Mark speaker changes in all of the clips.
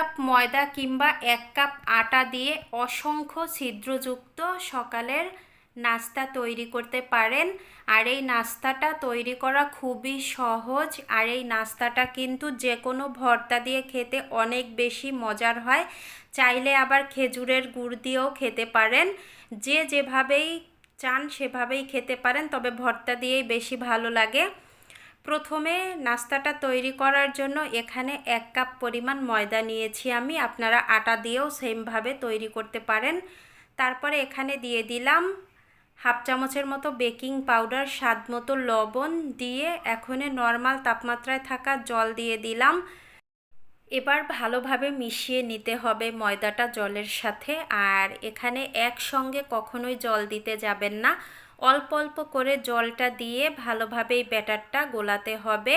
Speaker 1: Cup ময়দা কিংবা এক কাপ আটা দিয়ে অসংখ্য ছিদ্রযুক্ত সকালের নাস্তা তৈরি করতে পারেন। আর এই নাস্তাটা তৈরি করা খুবই সহজ। আর এই নাস্তাটা কিন্তু যে কোনো ভর্তা দিয়ে খেতে অনেক বেশি মজার হয়। চাইলে আবার খেজুরের গুড় দিয়েও খেতে পারেন। যে যেভাবেই চান সেভাবেই খেতে পারেন, তবে ভর্তা দিয়েই বেশি ভালো লাগে। প্রথমে নাস্তাটা তৈরি করার জন্য এখানে এক কাপ পরিমাণ ময়দা নিয়েছি আমি। আপনারা আটা দিয়েও সেমভাবে তৈরি করতে পারেন। তারপরে এখানে দিয়ে দিলাম হাফ চামচের মতো বেকিং পাউডার, স্বাদ মতো লবণ দিয়ে এখনে নর্মাল তাপমাত্রায় থাকা জল দিয়ে দিলাম। এবার ভালোভাবে মিশিয়ে নিতে হবে ময়দাটা জলের সাথে। আর এখানে একসঙ্গে কখনোই জল দিতে যাবেন না। অল্প অল্প করে জলটা দিয়ে ভালোভাবেই ব্যাটারটা গোলাতে হবে।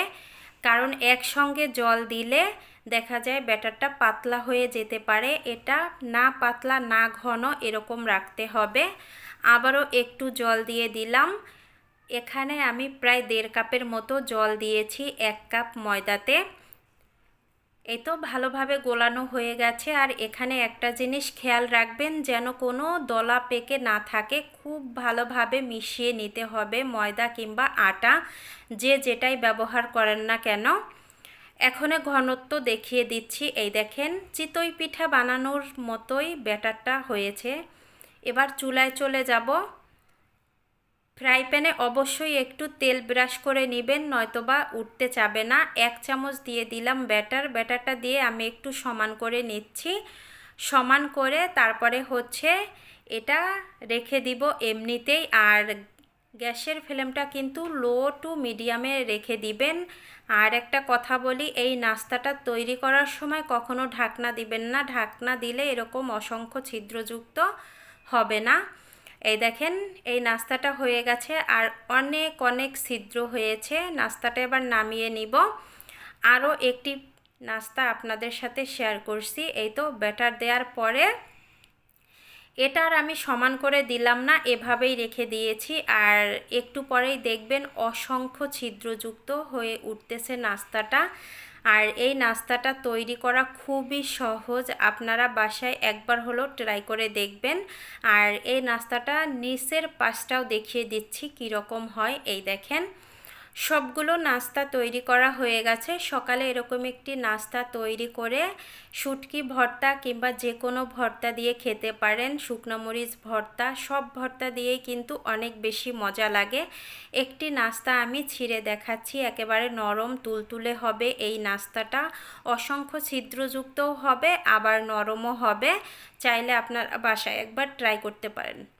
Speaker 1: কারণ একসঙ্গে জল দিলে দেখা যায় ব্যাটারটা পাতলা হয়ে যেতে পারে। এটা না পাতলা, না ঘন এরকম রাখতে হবে। আবারও একটু জল দিয়ে দিলাম। এখানে আমি প্রায় দেড় কাপের মতো জল দিয়েছি এক কাপ ময়দাতে। এই তো ভালোভাবে গোলানো হয়ে গেছে। আর এখানে একটা জিনিস খেয়াল রাখবেন, যেন কোনো দলা পেকে না থাকে। খুব ভালোভাবে মিশিয়ে নিতে হবে ময়দা কিংবা আটা, যে যেটাই ব্যবহার করেন না কেন। এখনে ঘনত্ব দেখিয়ে দিচ্ছি। এই দেখেন, চিতই পিঠা বানানোর মতোই ব্যাটারটা হয়েছে। এবার চুলায় চলে যাব। ফ্রাই প্যানে অবশ্যই একটু তেল ব্রাশ করে নেবেন, নয়তোবা উঠতে চাবে না। এক চামচ দিয়ে দিলাম ব্যাটার। ব্যাটারটা দিয়ে আমি একটু সমান করে নিচ্ছি। সমান করে তারপরে হচ্ছে এটা রেখে দিব এমনিতেই। আর গ্যাসের ফ্লেমটা কিন্তু লো টু মিডিয়ামে রেখে দিবেন। আর একটা কথা বলি, এই নাস্তাটা তৈরি করার সময় কখনো ঢাকনা দিবেন না। ঢাকনা দিলে এরকম অসংখ্য ছিদ্রযুক্ত হবে না। এই দেখেন, এই নাস্তাটা হয়ে গেছে আর অনেক অনেক ছিদ্র হয়েছে। নাস্তাটা এবার নামিয়ে নিব। আরও একটি নাস্তা আপনাদের সাথে শেয়ার করছি। এই তো ব্যাটার দেওয়ার পরে এটার আমি সমান করে দিলাম না, এভাবেই রেখে দিয়েছি। আর একটু পরেই দেখবেন অসংখ্য ছিদ্রযুক্ত হয়ে উঠতেছে নাস্তাটা। আর এই নাস্তাটা তৈরি করা খুবই সহজ। আপনারা বাসায় একবার হলো ট্রাই করে দেখবেন। আর এই নাস্তাটা নিচের পাশটাও দেখিয়ে দিচ্ছি কীরকম হয়। এই দেখেন। সবগুলো নাস্তা তৈরি করা হয়ে গেছে। সকালে এরকম একটি নাস্তা তৈরি করে শুটকি ভর্তা কিংবা যে কোনো ভর্তা দিয়ে খেতে পারেন। শুকনো মরিচ ভর্তা, সব ভর্তা দিয়েই কিন্তু অনেক বেশি মজা লাগে। একটি নাস্তা আমি ছিঁড়ে দেখাচ্ছি, একেবারে নরম তুলতুলে হবে এই নাস্তাটা। অসংখ্য ছিদ্রযুক্তও হবে, আবার নরমও হবে। চাইলে আপনার বাসায় একবার ট্রাই করতে পারেন।